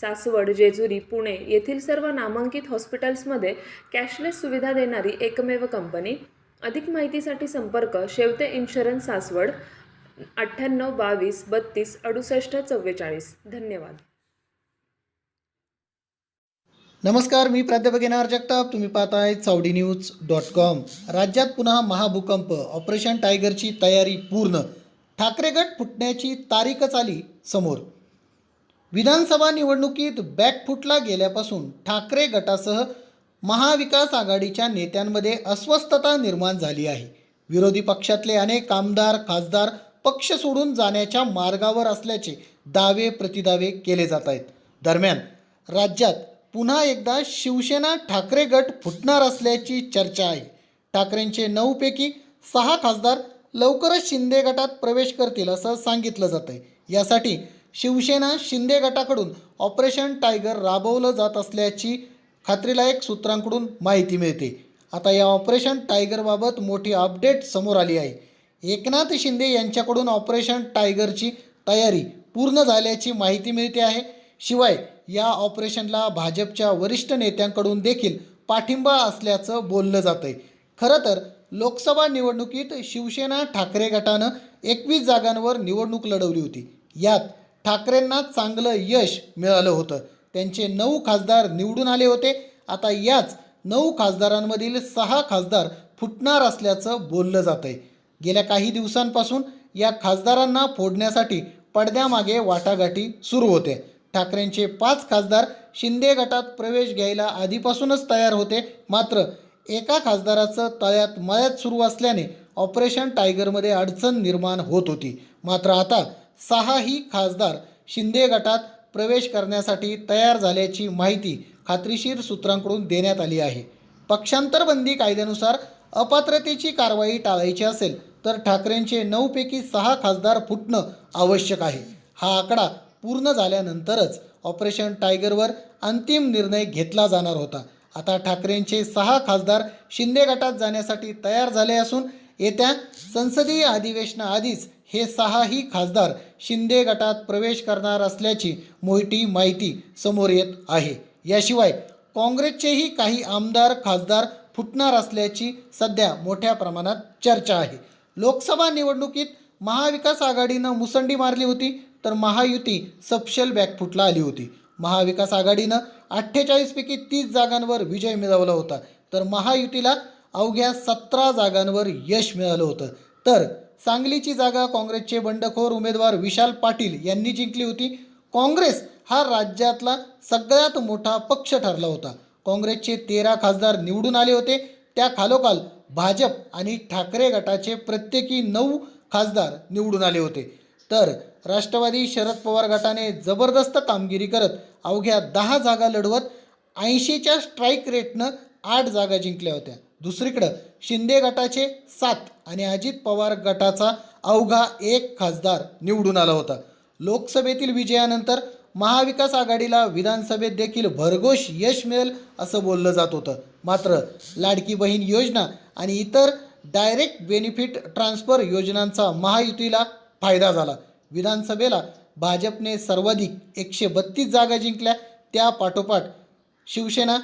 सासवड जेजुरी पुणे येथील सर्व नामांकित हॉस्पिटल्समध्ये कॅशलेस सुविधा देणारी एकमेव कंपनी. अधिक माहितीसाठी संपर्क शेवते इन्शुरन्स सासवड अठ्ठ्याण्णव बावीस बत्तीस अडुसष्ट चव्वेचाळीस. धन्यवाद. नमस्कार मी प्राध्यापक येणार जगताप. तुम्ही पाहताय चावडी न्यूज डॉट कॉम. राज्यात पुन्हा महाभूकंप. ऑपरेशन टायगरची तयारी पूर्ण. ठाकरे गट फुटण्याची तारीखच आली समोर. विधानसभा निवडणुकीत बॅक फुटला गेल्यापासून ठाकरे गटासह महाविकास आघाडीच्या नेत्यांमध्ये अस्वस्थता निर्माण झाली आहे. विरोधी पक्षातले अनेक आमदार खासदार पक्ष सोडून जाण्याच्या मार्गावर असल्याचे दावे प्रतिदावे केले जात आहेत. दरम्यान राज्यात पुन्हा एकदा शिवसेना ठाकरे गट फुटणार असल्याची चर्चा आहे. ठाकरेंचे नऊपैकी सहा खासदार लवकरच शिंदे गटात प्रवेश करतील असं सांगितलं जात आहे यासाठी शिवसेना शिंदे गटाकडून ऑपरेशन टायगर राबवलं जात असल्याची खात्रीलायक सूत्रांकडून माहिती मिळते. आता या ऑपरेशन टायगरबाबत मोठी अपडेट समोर आली आहे. एकनाथ शिंदे यांच्याकडून ऑपरेशन टायगरची तयारी पूर्ण झाल्याची माहिती मिळते आहे. शिवाय या ऑपरेशनला भाजपच्या वरिष्ठ नेत्यांकडून देखील पाठिंबा असल्याचं बोललं जातं आहे खरं तर लोकसभा निवडणुकीत शिवसेना ठाकरे गटानं एकवीस जागांवर निवडणूक लढवली होती. यात ठाकरेंना चांगलं यश मिळालं होतं. त्यांचे नऊ खासदार निवडून आले होते. आता याच नऊ खासदारांमधील सहा खासदार फुटणार असल्याचं बोललं जात आहे गेल्या काही दिवसांपासून या खासदारांना फोडण्यासाठी पडद्यामागे वाटाघाटी सुरू होते. ठाकरेंचे पाच खासदार शिंदे गटात प्रवेश घ्यायला आधीपासूनच तयार होते. मात्र एका खासदाराचं तळ्यात मळ्यात सुरू असल्याने ऑपरेशन टायगरमध्ये अडचण निर्माण होत होती. मात्र आता सहाही खासदार शिंदे गटात प्रवेश करण्यासाठी तयार झाल्याची माहिती खात्रीशीर सूत्रांकडून देण्यात आली आहे. पक्षांतरबंदी कायद्यानुसार अपात्रतेची कारवाई टाळायची असेल तर ठाकरेंचे नऊपैकी सहा खासदार फुटणं आवश्यक आहे. हा आकडा पूर्ण झाल्यानंतरच ऑपरेशन टायगरवर अंतिम निर्णय घेतला जाणार होता. आता ठाकरेंचे सहा खासदार शिंदे गटात जाण्यासाठी तयार झाले असून येत्या संसदीय अधिवेशनाआधीच हे सहाही खासदार शिंदे गटात प्रवेश करणार असल्याची मोठी माहिती समोर येत आहे. याशिवाय काँग्रेसचेही काही आमदार खासदार फुटणार असल्याची सध्या मोठ्या प्रमाणात चर्चा आहे. लोकसभा निवडणुकीत महाविकास आघाडीनं मुसंडी मारली होती तर महायुती सपशेल बॅकफुटला आली होती. महाविकास आघाडीनं अठ्ठेचाळीसपैकी तीस जागांवर विजय मिळवला होता तर महायुतीला अवघ्या सतरा जागांवर यश मिळालं होतं. तर सांगलीची जागा काँग्रेसचे बंडखोर उमेदवार विशाल पाटील यांनी जिंकली होती. काँग्रेस हा राज्यातला सगळ्यात मोठा पक्ष ठरला होता. काँग्रेसचे तेरा खासदार निवडून आले होते. त्या खालोखाल भाजप आणि ठाकरे गटाचे प्रत्येकी नऊ खासदार निवडून आले होते. तर राष्ट्रवादी शरद पवार गटाने जबरदस्त कामगिरी करत अवघ्या दहा जागा लढवत ऐंशीच्या स्ट्राईक रेटनं आठ जागा जिंकल्या होत्या. दुसरीकडं शिंदे गटाचे सात आणि अजित पवार गटाचा अवघा एक खासदार निवडून आला होता. लोकसभेतील विजयानंतर महाविकास आघाडीला विधानसभेत देखील भरघोष यश मिळेल असं बोललं जात होतं. मात्र लाडकी बहीण योजना आणि इतर डायरेक्ट बेनिफिट ट्रान्सफर योजनांचा महायुतीला फायदा झाला. विधानसभेला भाजपने सर्वाधिक एकशे बत्तीस जागा जिंकल्या. त्या पाठोपाठ शिवसेना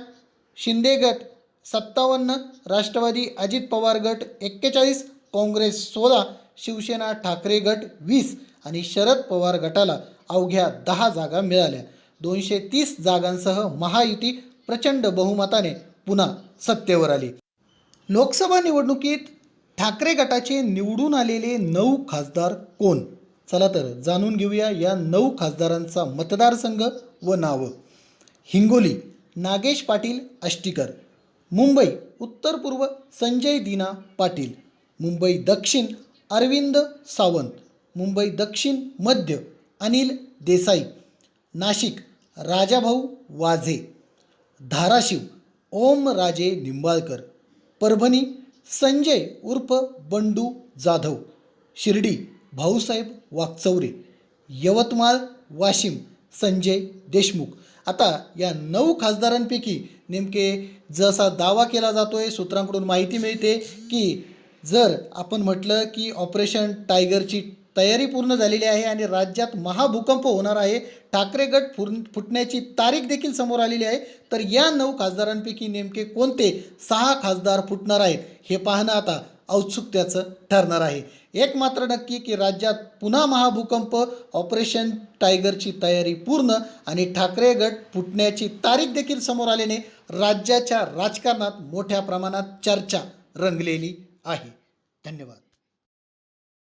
शिंदे गट सत्तावन्न राष्ट्रवादी अजित पवार गट एक्केचाळीस काँग्रेस सोळा शिवसेना ठाकरे गट वीस आणि शरद पवार गटाला अवघ्या दहा जागा मिळाल्या. दोनशे तीस जागांसह महायुती प्रचंड बहुमताने पुन्हा सत्तेवर आली. लोकसभा निवडणुकीत ठाकरे गटाचे निवडून आलेले नऊ खासदार कोण? चला तर जाणून घेऊया या नऊ खासदारांचा मतदारसंघ व नावं. हिंगोली नागेश पाटील अष्टीकर मुंबई उत्तर पूर्व संजय दीना पाटील मुंबई दक्षिण अरविंद सावंत मुंबई दक्षिण मध्य अनिल देसाई नाशिक राजाभाऊ वाझे धाराशिव ओम राजे निंबाळकर परभणी संजय उर्फ बंडू जाधव शिर्डी भाऊसाहेब वाकचौरे यवतमाळ वाशिम संजय देशमुख आता या नऊ खासदारांपैकी नेमके जसा दावा केला जातो आहे सूत्रांकडून माहिती मिळते की जर आपण म्हटलं की ऑपरेशन टायगरची तयारी पूर्ण झालेली आहे आणि राज्यात महाभूकंप होणार आहे ठाकरे गट फुर फुटण्याची तारीख देखील समोर आलेली आहे तर या नऊ खासदारांपैकी नेमके कोणते सहा खासदार फुटणार आहेत हे पाहणं आता औत्सुक्याचं ठरणार आहे. एक मात्र नक्की की राज्यात पुन्हा महाभूकंप ऑपरेशन टायगरची तयारी पूर्ण आणि ठाकरे गट फुटण्याची तारीख देखील समोर आल्याने राज्याच्या राजकारणात मोठ्या प्रमाणात चर्चा रंगलेली आहे. धन्यवाद.